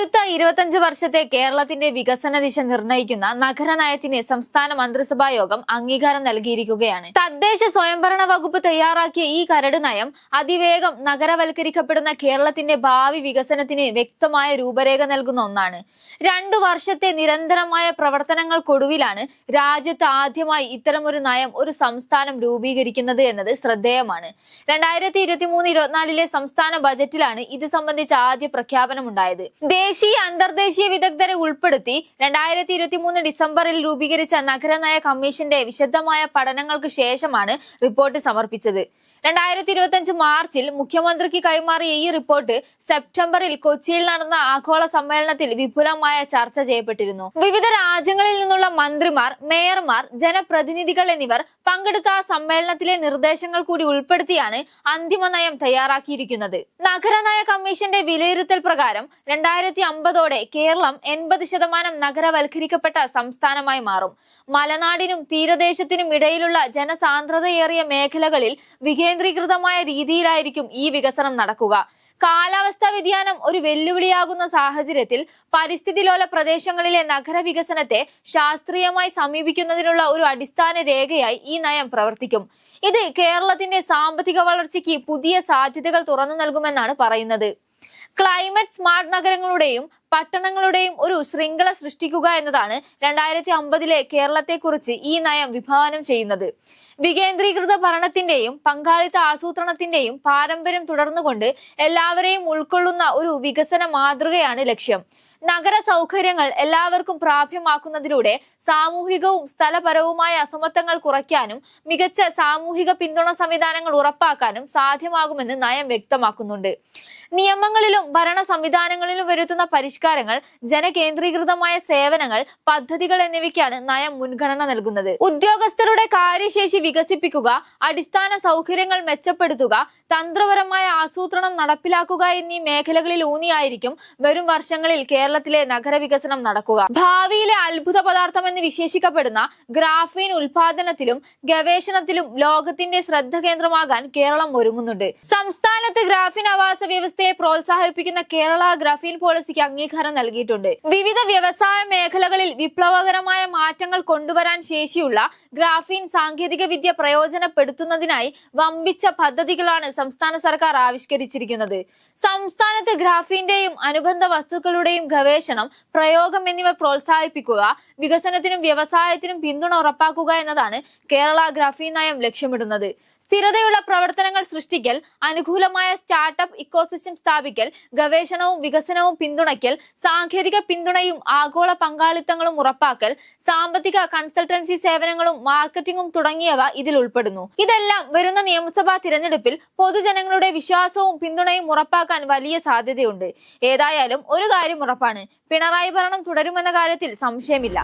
അടുത്ത ഇരുപത്തഞ്ച് വർഷത്തെ കേരളത്തിന്റെ വികസന ദിശ നിർണയിക്കുന്ന നഗരനയത്തിന് സംസ്ഥാന മന്ത്രിസഭാ യോഗം അംഗീകാരം നൽകിയിരിക്കുകയാണ്. തദ്ദേശ സ്വയംഭരണ വകുപ്പ് തയ്യാറാക്കിയ ഈ കരട് നയം അതിവേഗം നഗരവൽക്കരിക്കപ്പെടുന്ന കേരളത്തിന്റെ ഭാവി വികസനത്തിന് വ്യക്തമായ രൂപരേഖ നൽകുന്ന ഒന്നാണ്. രണ്ടു വർഷത്തെ നിരന്തരമായ പ്രവർത്തനങ്ങൾക്കൊടുവിലാണ് രാജ്യത്ത് ആദ്യമായി ഇത്തരമൊരു നയം ഒരു സംസ്ഥാനം രൂപീകരിക്കുന്നത് എന്നത് ശ്രദ്ധേയമാണ്. രണ്ടായിരത്തി ഇരുപത്തിമൂന്ന് ഇരുപത്തിനാലിലെ സംസ്ഥാന ബജറ്റിലാണ് ഇത് സംബന്ധിച്ച ആദ്യ പ്രഖ്യാപനം ഉണ്ടായത് ദേശീയ അന്തർദേശീയ വിദഗ്ധരെ ഉൾപ്പെടുത്തി രണ്ടായിരത്തി ഇരുപത്തി മൂന്ന് ഡിസംബറിൽ രൂപീകരിച്ച നഗരനയ കമ്മീഷന്റെ വിശദമായ പഠനങ്ങൾക്ക് ശേഷമാണ് റിപ്പോർട്ട് സമർപ്പിച്ചത്. രണ്ടായിരത്തി ഇരുപത്തി അഞ്ച് മാർച്ചിൽ മുഖ്യമന്ത്രിക്ക് കൈമാറിയ ഈ റിപ്പോർട്ട് സെപ്റ്റംബറിൽ കൊച്ചിയിൽ നടന്ന ആഗോള സമ്മേളനത്തിൽ വിപുലമായ ചർച്ച ചെയ്യപ്പെട്ടിരുന്നു. വിവിധ രാജ്യങ്ങളിൽ നിന്നുള്ള മന്ത്രിമാർ മേയർമാർ ജനപ്രതിനിധികൾ എന്നിവർ പങ്കെടുത്ത സമ്മേളനത്തിലെ നിർദ്ദേശങ്ങൾ കൂടി ഉൾപ്പെടുത്തിയാണ് അന്തിമ നയം തയ്യാറാക്കിയിരിക്കുന്നത്. നഗരനയ കമ്മീഷന്റെ വിലയിരുത്തൽ പ്രകാരം രണ്ടായിരത്തി അമ്പതോടെ കേരളം എൺപത് ശതമാനം നഗരവൽക്കരിക്കപ്പെട്ട സംസ്ഥാനമായി മാറും. മലനാടിനും തീരദേശത്തിനും ഇടയിലുള്ള ജനസാന്ദ്രതയേറിയ മേഖലകളിൽ വികേന്ദ്രീകൃതമായ രീതിയിലായിരിക്കും ഈ വികസനം നടക്കുക. കാലാവസ്ഥാ വ്യതിയാനം ഒരു വെല്ലുവിളിയാകുന്ന സാഹചര്യത്തിൽ പരിസ്ഥിതി ലോല പ്രദേശങ്ങളിലെ നഗരവികസനത്തെ ശാസ്ത്രീയമായി സമീപിക്കുന്നതിനുള്ള ഒരു അടിസ്ഥാന രേഖയായി ഈ നയം പ്രവർത്തിക്കും. ഇത് കേരളത്തിന്റെ സാമ്പത്തിക വളർച്ചയ്ക്ക് പുതിയ സാധ്യതകൾ തുറന്നു നൽകുമെന്നാണ് പറയുന്നത്. ക്ലൈമറ്റ് സ്മാർട്ട് നഗരങ്ങളുടെയും പട്ടണങ്ങളുടെയും ഒരു ശൃംഖല സൃഷ്ടിക്കുക എന്നതാണ് രണ്ടായിരത്തി അമ്പതിലെ കേരളത്തെക്കുറിച്ച് ഈ നയം വിഭാവനം ചെയ്യുന്നത്. വികേന്ദ്രീകൃത ഭരണത്തിന്റെയും പങ്കാളിത്ത ആസൂത്രണത്തിന്റെയും പാരമ്പര്യം തുടർന്നുകൊണ്ട് എല്ലാവരെയും ഉൾക്കൊള്ളുന്ന ഒരു വികസന മാതൃകയാണ് ലക്ഷ്യം. നഗര സൗകര്യങ്ങൾ എല്ലാവർക്കും പ്രാപ്യമാക്കുന്നതിലൂടെ സാമൂഹികവും സ്ഥലപരവുമായ അസമത്വങ്ങൾ കുറയ്ക്കാനും മികച്ച സാമൂഹിക പിന്തുണ സംവിധാനങ്ങൾ ഉറപ്പാക്കാനും സാധ്യമാകുമെന്ന് നയം വ്യക്തമാക്കുന്നുണ്ട്. നിയമങ്ങളിലും ഭരണ സംവിധാനങ്ങളിലും വരുത്തുന്ന പരിഷ്കാരങ്ങൾ ജനകേന്ദ്രീകൃതമായ സേവനങ്ങൾ പദ്ധതികൾ എന്നിവയ്ക്കാണ് നയം മുൻഗണന നൽകുന്നത്. ഉദ്യോഗസ്ഥരുടെ കാര്യശേഷി വികസിപ്പിക്കുക അടിസ്ഥാന സൗകര്യങ്ങൾ മെച്ചപ്പെടുത്തുക തന്ത്രപരമായ ആസൂത്രണം നടപ്പിലാക്കുക എന്നീ മേഖലകളിൽ ഊന്നിയായിരിക്കും വരും വർഷങ്ങളിൽ കേരളത്തിലെ നഗരവികസനം നടക്കുക. ഭാവിയിലെ അത്ഭുത പദാർത്ഥം എന്ന് വിശേഷിക്കപ്പെടുന്ന ഗ്രാഫീൻ ഉൽപാദനത്തിലും ഗവേഷണത്തിലും ലോകത്തിന്റെ ശ്രദ്ധ കേന്ദ്രമാകാൻ കേരളം ഒരുങ്ങുന്നുണ്ട്. സംസ്ഥാനത്ത് ഗ്രാഫീൻ ആവാസ വ്യവസ്ഥയെ പ്രോത്സാഹിപ്പിക്കുന്ന കേരള ഗ്രാഫീൻ പോളിസിക്ക് അംഗീകാരം നൽകിയിട്ടുണ്ട്. വിവിധ വ്യവസായ മേഖലകളിൽ വിപ്ലവകരമായ മാറ്റങ്ങൾ കൊണ്ടുവരാൻ ശേഷിയുള്ള ഗ്രാഫീൻ സാങ്കേതിക വിദ്യ പ്രയോജനപ്പെടുത്തുന്നതിനായി വമ്പിച്ച പദ്ധതികളാണ് സംസ്ഥാന സർക്കാർ ആവിഷ്കരിച്ചിരിക്കുന്നത്. സംസ്ഥാനത്ത് ഗ്രാഫീന്റെയും അനുബന്ധ വസ്തുക്കളുടെയും ഗവേഷണം പ്രയോഗം എന്നിവ പ്രോത്സാഹിപ്പിക്കുക വികസനത്തിനും വ്യവസായത്തിനും പിന്തുണ ഉറപ്പാക്കുക എന്നതാണ് കേരള ഗ്രാഫീൻ നയം ലക്ഷ്യമിടുന്നത്. സ്ഥിരതയുള്ള പ്രവർത്തനങ്ങൾ സൃഷ്ടിക്കൽ അനുകൂലമായ സ്റ്റാർട്ടപ്പ് ഇക്കോസിസ്റ്റം സ്ഥാപിക്കൽ ഗവേഷണവും വികസനവും പിന്തുണയ്ക്കൽ സാങ്കേതിക പിന്തുണയും ആഗോള പങ്കാളിത്തങ്ങളും ഉറപ്പാക്കൽ സാമ്പത്തിക കൺസൾട്ടൻസി സേവനങ്ങളും മാർക്കറ്റിംഗും തുടങ്ങിയവ ഇതിൽ ഉൾപ്പെടുന്നു. ഇതെല്ലാം വരുന്ന നിയമസഭാ തിരഞ്ഞെടുപ്പിൽ പൊതുജനങ്ങളുടെ വിശ്വാസവും പിന്തുണയും ഉറപ്പാക്കാൻ വലിയ സാധ്യതയുണ്ട്. ഏതായാലും ഒരു കാര്യം ഉറപ്പാണ് പിണറായി ഭരണം തുടരുമെന്ന കാര്യത്തിൽ സംശയമില്ല.